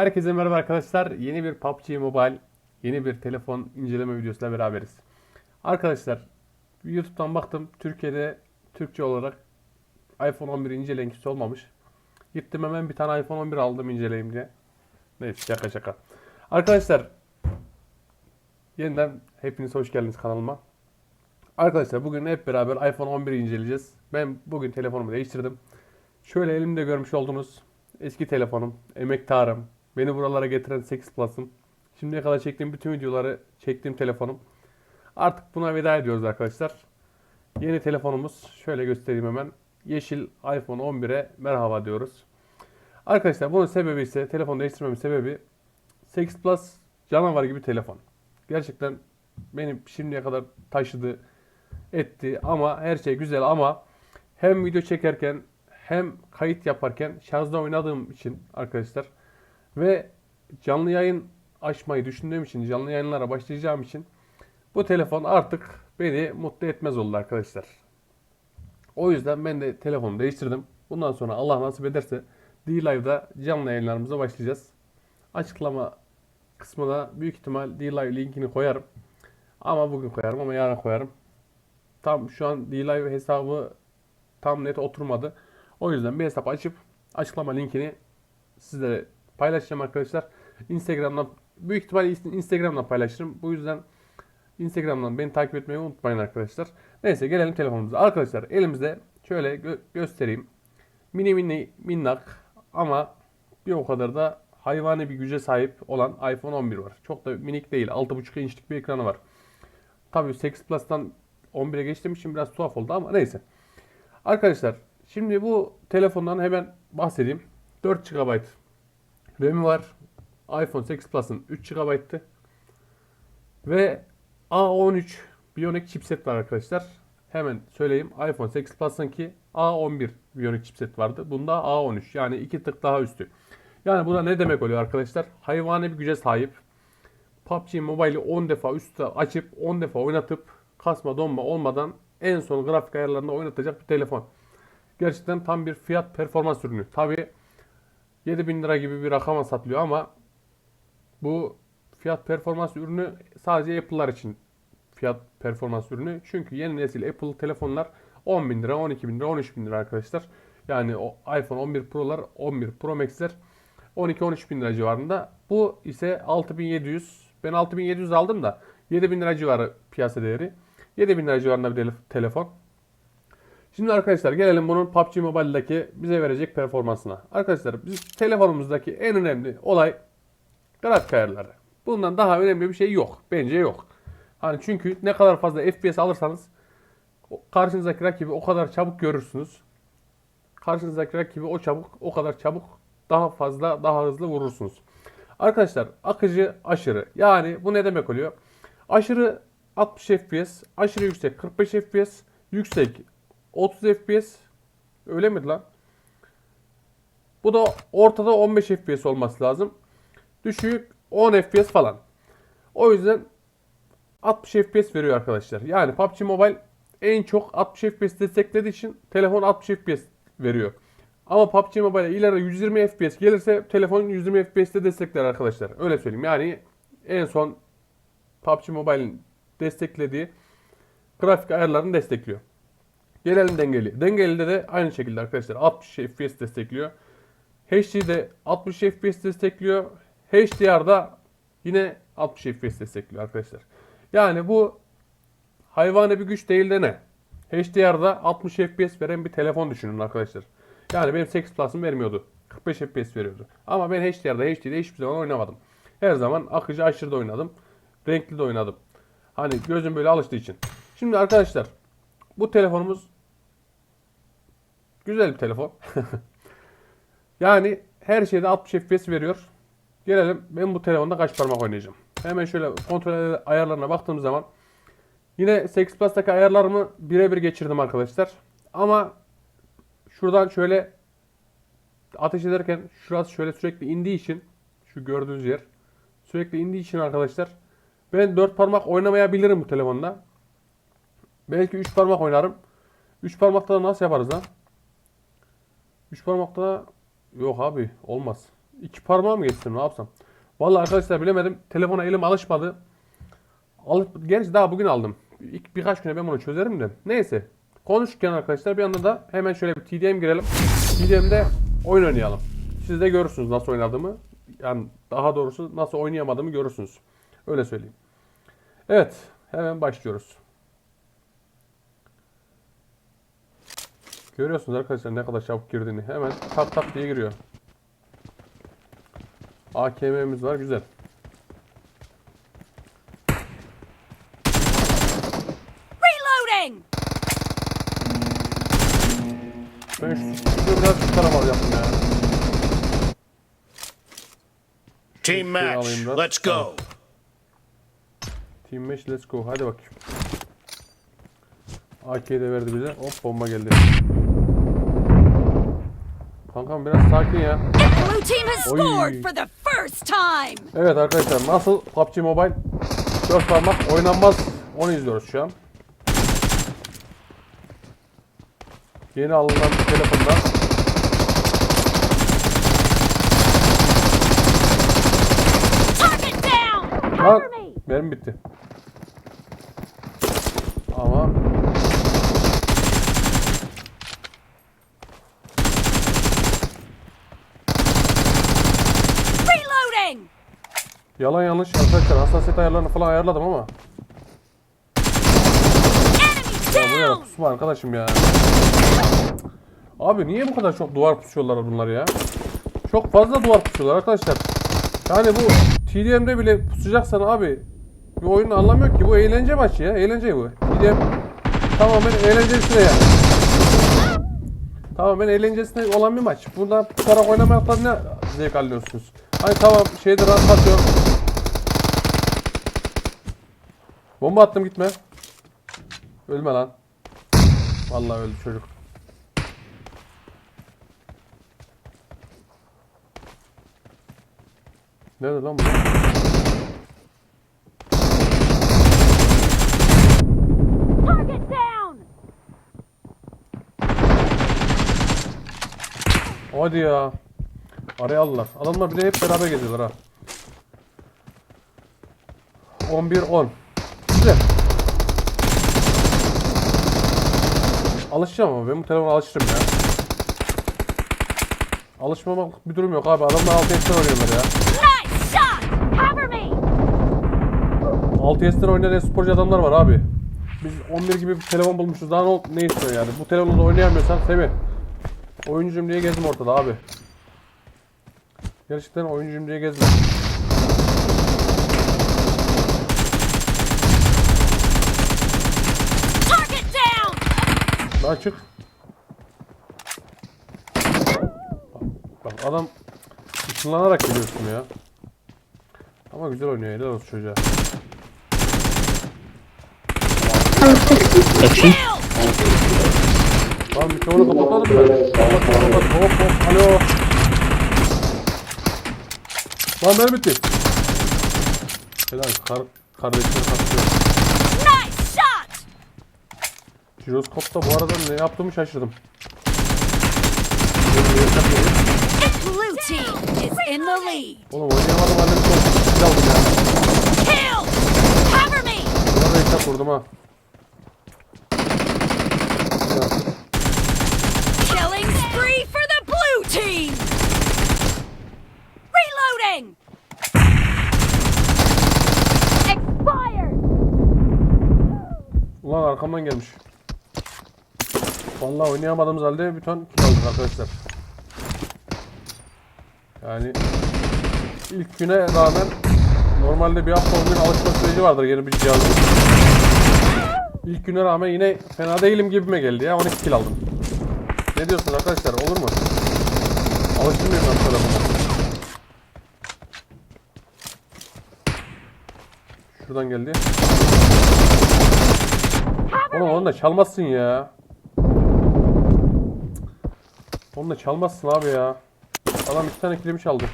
Herkese merhaba arkadaşlar. Yeni bir PUBG Mobile, yeni bir telefon inceleme videosuyla beraberiz. Arkadaşlar, YouTube'dan baktım. Türkiye'de Türkçe olarak iPhone 11 inceleyen kimse olmamış. Gittim hemen bir tane iPhone 11 aldım inceleyeyim diye. Neyse şaka şaka. Arkadaşlar, yeniden hepiniz hoş geldiniz kanalıma. Arkadaşlar bugün hep beraber iPhone 11'i inceleyeceğiz. Ben bugün telefonumu değiştirdim. Şöyle elimde görmüş olduğunuz eski telefonum, emektarım, beni buralara getiren 8 Plus'ım. Şimdiye kadar çektiğim bütün videoları çektiğim telefonum. Artık buna veda ediyoruz arkadaşlar. Yeni telefonumuz şöyle göstereyim hemen. Yeşil iPhone 11'e merhaba diyoruz. Arkadaşlar bunun sebebi ise telefon değiştirmemin sebebi 8 Plus canavar gibi telefon. Gerçekten benim şimdiye kadar taşıdı etti ama her şey güzel ama hem video çekerken hem kayıt yaparken şarjda oynadığım için arkadaşlar ve canlı yayın açmayı düşündüğüm için canlı yayınlara başlayacağım için bu telefon artık beni mutlu etmez oldu arkadaşlar. O yüzden ben de telefonu değiştirdim. Bundan sonra Allah nasip ederse D-Live'da canlı yayınlarımıza başlayacağız. Açıklama kısmına büyük ihtimal D-Live linkini koyarım. Ama bugün koyarım ama yarın koyarım. Tam şu an D-Live hesabı tam net oturmadı. O yüzden bir hesap açıp açıklama linkini sizlere paylaşacağım arkadaşlar. Instagram'dan büyük ihtimalle Instagram'dan paylaşırım. Bu yüzden Instagram'dan beni takip etmeyi unutmayın arkadaşlar. Neyse gelelim telefonumuza. Arkadaşlar elimizde şöyle gö- göstereyim. Mini mini minnak ama bir o kadar da hayvani bir güce sahip olan iPhone 11 var. Çok da minik değil. 6.5 inçlik bir ekranı var. Tabii 8 Plus'tan 11'e geçtiğim için biraz tuhaf oldu ama neyse. Arkadaşlar şimdi bu telefondan hemen bahsedeyim. 4 GB RAM'i var. iPhone 8 Plus'ın 3 GB'tı. Ve A13 Bionic chipset var arkadaşlar. Hemen söyleyeyim. iPhone 8 Plus'ınki A11 Bionic chipset vardı. Bunda A13 yani 2 tık daha üstü. Yani bu da ne demek oluyor arkadaşlar? Hayvani bir güce sahip. PUBG Mobile'i 10 defa üstte açıp 10 defa oynatıp kasma donma olmadan en son grafik ayarlarında oynatacak bir telefon. Gerçekten tam bir fiyat performans ürünü. Tabi 7000 lira gibi bir rakama satılıyor ama bu fiyat performans ürünü sadece Apple'lar için fiyat performans ürünü. Çünkü yeni nesil Apple telefonlar 10 bin lira, 12 bin lira, 13 bin lira arkadaşlar. Yani o iPhone 11 Pro'lar, 11 Pro Max'ler 12-13 bin lira civarında. Bu ise 6700. Ben 6700 aldım da 7000 lira civarı piyasa değeri. 7000 lira civarında bir tele- telefon. Şimdi arkadaşlar gelelim bunun PUBG Mobile'daki bize verecek performansına. Arkadaşlar biz telefonumuzdaki en önemli olay grafik ayarları. Bundan daha önemli bir şey yok. Bence yok. Hani çünkü ne kadar fazla FPS alırsanız karşınızdaki rakibi o kadar çabuk görürsünüz. Karşınızdaki rakibi o çabuk o kadar çabuk daha fazla daha hızlı vurursunuz. Arkadaşlar akıcı aşırı. Yani bu ne demek oluyor? Aşırı 60 FPS, aşırı yüksek 45 FPS, yüksek 30 FPS. Öyle miydi lan? Bu da ortada 15 FPS olması lazım. Düşük 10 FPS falan. O yüzden 60 FPS veriyor arkadaşlar. Yani PUBG Mobile en çok 60 FPS desteklediği için telefon 60 FPS veriyor. Ama PUBG Mobile ileride 120 FPS gelirse telefon 120 FPS'te destekler arkadaşlar. Öyle söyleyeyim. Yani en son PUBG Mobile'in desteklediği grafik ayarlarını destekliyor. Gelelim dengeli. Dengeli'de de aynı şekilde arkadaşlar 60 FPS destekliyor. HD'de 60 FPS destekliyor. HDR'da yine 60 FPS destekliyor arkadaşlar. Yani bu hayvani bir güç değil de ne? HDR'da 60 FPS veren bir telefon düşünün arkadaşlar. Yani benim 8 Plus'ım vermiyordu. 45 FPS veriyordu. Ama ben HDR'da HD'de hiçbir zaman oynamadım. Her zaman akıcı aşırı da oynadım. Renkli de oynadım. Hani gözüm böyle alıştığı için. Şimdi arkadaşlar bu telefonumuz güzel bir telefon. yani her şeyde 60 FPS veriyor. Gelelim ben bu telefonda kaç parmak oynayacağım. Hemen şöyle kontrol ayarlarına baktığım zaman yine 8 Plus'taki ayarlarımı birebir geçirdim arkadaşlar. Ama şuradan şöyle ateş ederken şurası şöyle sürekli indiği için şu gördüğünüz yer sürekli indiği için arkadaşlar ben 4 parmak oynamayabilirim bu telefonda. Belki 3 parmak oynarım. 3 parmakta da nasıl yaparız lan? 3 parmakta yok abi olmaz. İki parmağı mı geçtim ne yapsam? Vallahi arkadaşlar bilemedim. Telefona elim alışmadı. Alıp, gerçi daha bugün aldım. İlk birkaç güne ben bunu çözerim de. Neyse. Konuşurken arkadaşlar bir anda da hemen şöyle bir TDM girelim. TDM'de oyun oynayalım. Siz de görürsünüz nasıl oynadığımı. Yani daha doğrusu nasıl oynayamadığımı görürsünüz. Öyle söyleyeyim. Evet. Hemen başlıyoruz. Görüyorsunuz arkadaşlar ne kadar çabuk girdiğini. Hemen tak tak diye giriyor. AKM'miz var güzel. Reloading! Ben şu biraz şu tarafa alacaktım ya. Team match. Let's go. Team match let's go. Hadi bakayım. AK'yi de verdi bize. Hop bomba geldi. Kankam biraz sakin ya. Blue team has scored for the first time! Evet arkadaşlar nasıl PUBG Mobile 4 parmak oynanmaz onu izliyoruz şu an. Yeni alınan telefonda! Lan benim bitti. Ama Reloading! Yalan yanlış arkadaşlar hassasiyet ayarlarını falan ayarladım ama Enemy buraya down! pusma arkadaşım ya. Abi niye bu kadar çok duvar pusuyorlar bunlar ya? Çok fazla duvar pusuyorlar arkadaşlar. Yani bu TDM'de bile pusacaksan abi bir oyunun anlamı yok ki. Bu eğlence maçı ya. Eğlence bu. TDM tamamen eğlencesine yani. Tamamen eğlencesine olan bir maç. Burada pusarak oynamaktan ne zevk alıyorsunuz? Hani tamam şeyde rahat atıyor. Bomba attım gitme. Ölme lan. Vallahi öldü çocuk. Nerede lan bu? Hadi ya. Araya. Adamlar bir de hep beraber geziyorlar ha. 11-10. Güzel. Alışacağım ama ben bu telefona alışırım ya. Alışmamak bir durum yok abi. Adamlar 6 S'ten oynuyorlar ya. Nice shot! Cover me! 6 S'ten oynayan sporcu adamlar var abi. Biz 11 gibi bir telefon bulmuşuz. Daha ne, ne istiyor yani? Bu telefonla oynayamıyorsan sevi. Oyuncuyum diye gezdim ortada abi. Gerçekten oyuncuyum diye gezdim. Target down! Daha çık. Bak adam ışınlanarak geliyorsun ya. Ama güzel oynuyor helal olsun çocuğa. Kill! Lan mikrofonu kapatalım mı? Kapat kapat hop hop alo. Lan ben bitti. Helal kar kardeşler kaçıyor. Nice shot! Jiroskopta bu arada ne yaptığımı şaşırdım. Blue team is in the lead. Oğlum oynayamadım bir çok kill aldım ya. Kill! Cover me! Buna da hesap vurdum ha. Ya. Killing spree for the blue team! Reloading! Expired! Ulan arkamdan gelmiş. Vallahi oynayamadığımız halde bir ton kill aldık arkadaşlar. Yani ilk güne rağmen normalde bir hafta 10 gün alışma süreci vardır yeni bir cihazın. İlk güne rağmen yine fena değilim gibime geldi ya 12 kill aldım. Ne diyorsunuz arkadaşlar olur mu? Alıştım mıyım ben telefona? Şuradan geldi. Oğlum onu da çalmazsın ya. Onu da çalmazsın abi ya. Adam iki tane kilimi çaldı.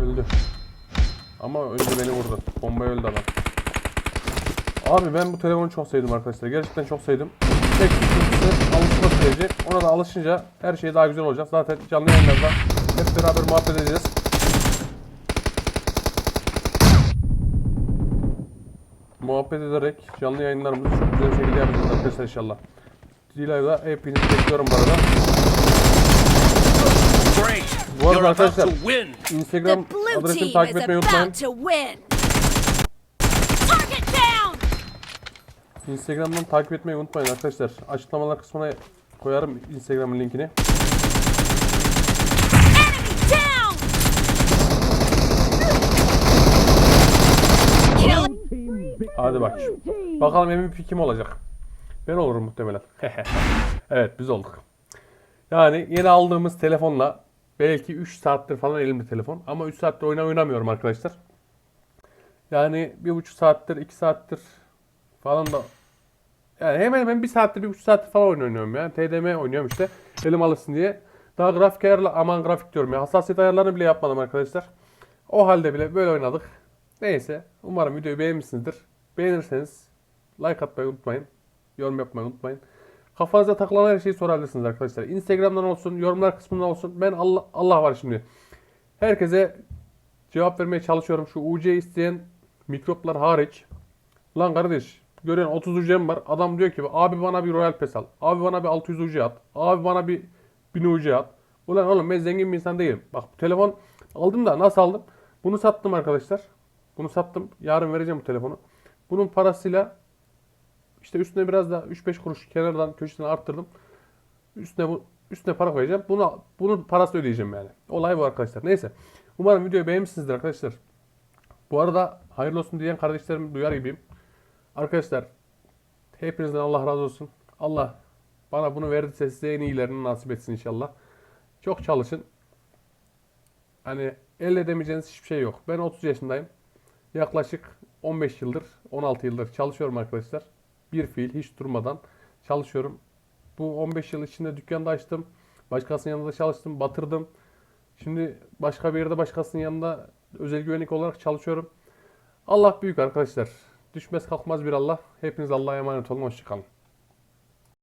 Öldü. Ama önce beni vurdu. Bomba öldü adam. Abi ben bu telefonu çok sevdim arkadaşlar. Gerçekten çok sevdim. Tek sıkıntısı alışma süreci. Ona da alışınca her şey daha güzel olacak. Zaten canlı yayınlarda hep beraber muhabbet edeceğiz. Muhabbet ederek canlı yayınlarımızı çok güzel bir şekilde yapacağız arkadaşlar inşallah. Dilay'da hepinizi bekliyorum bu arada. Bu arada arkadaşlar Instagram team takip etmeyi unutmayın. Instagram'dan takip etmeyi unutmayın arkadaşlar. Açıklamalar kısmına koyarım Instagram'ın linkini. Hadi bak. Bakalım MVP kim olacak? Ben olurum muhtemelen. evet biz olduk. Yani yeni aldığımız telefonla belki 3 saattir falan elimde telefon. Ama 3 saattir oyuna oynamıyorum arkadaşlar. Yani 1,5 saattir 2 saattir falan da yani hemen hemen 1 saattir 1,5 saattir falan oyun oynuyorum ya. TDM oynuyorum işte. Elim alışsın diye. Daha grafik ayarla aman grafik diyorum ya. Hassasiyet ayarlarını bile yapmadım arkadaşlar. O halde bile böyle oynadık. Neyse. Umarım videoyu beğenmişsinizdir. Beğenirseniz like atmayı unutmayın. Yorum yapmayı unutmayın. Kafanıza takılan her şeyi sorabilirsiniz arkadaşlar. Instagram'dan olsun, yorumlar kısmından olsun. Ben Allah Allah var şimdi. Herkese cevap vermeye çalışıyorum. Şu UC isteyen mikroplar hariç. Lan kardeş görüyorsun 30 UC'm var. Adam diyor ki abi bana bir Royal Pass al. Abi bana bir 600 UC at. Abi bana bir 1000 UC at. Ulan oğlum ben zengin bir insan değilim. Bak bu telefon aldım da nasıl aldım? Bunu sattım arkadaşlar. Bunu sattım. Yarın vereceğim bu telefonu. Bunun parasıyla işte üstüne biraz da 3-5 kuruş kenardan köşesine arttırdım. Üstüne bu üstüne para koyacağım. Bunu bunun parası ödeyeceğim yani. Olay bu arkadaşlar. Neyse. Umarım videoyu beğenmişsinizdir arkadaşlar. Bu arada hayırlı olsun diyen kardeşlerimi duyar gibiyim. Arkadaşlar hepinizden Allah razı olsun. Allah bana bunu verdiyse size en iyilerini nasip etsin inşallah. Çok çalışın. Hani elde edemeyeceğiniz hiçbir şey yok. Ben 30 yaşındayım. Yaklaşık 15 yıldır, 16 yıldır çalışıyorum arkadaşlar. Bir fiil hiç durmadan çalışıyorum. Bu 15 yıl içinde dükkanda açtım. Başkasının yanında çalıştım, batırdım. Şimdi başka bir yerde başkasının yanında özel güvenlik olarak çalışıyorum. Allah büyük arkadaşlar. Düşmez kalkmaz bir Allah. Hepiniz Allah'a emanet olun. Hoşçakalın.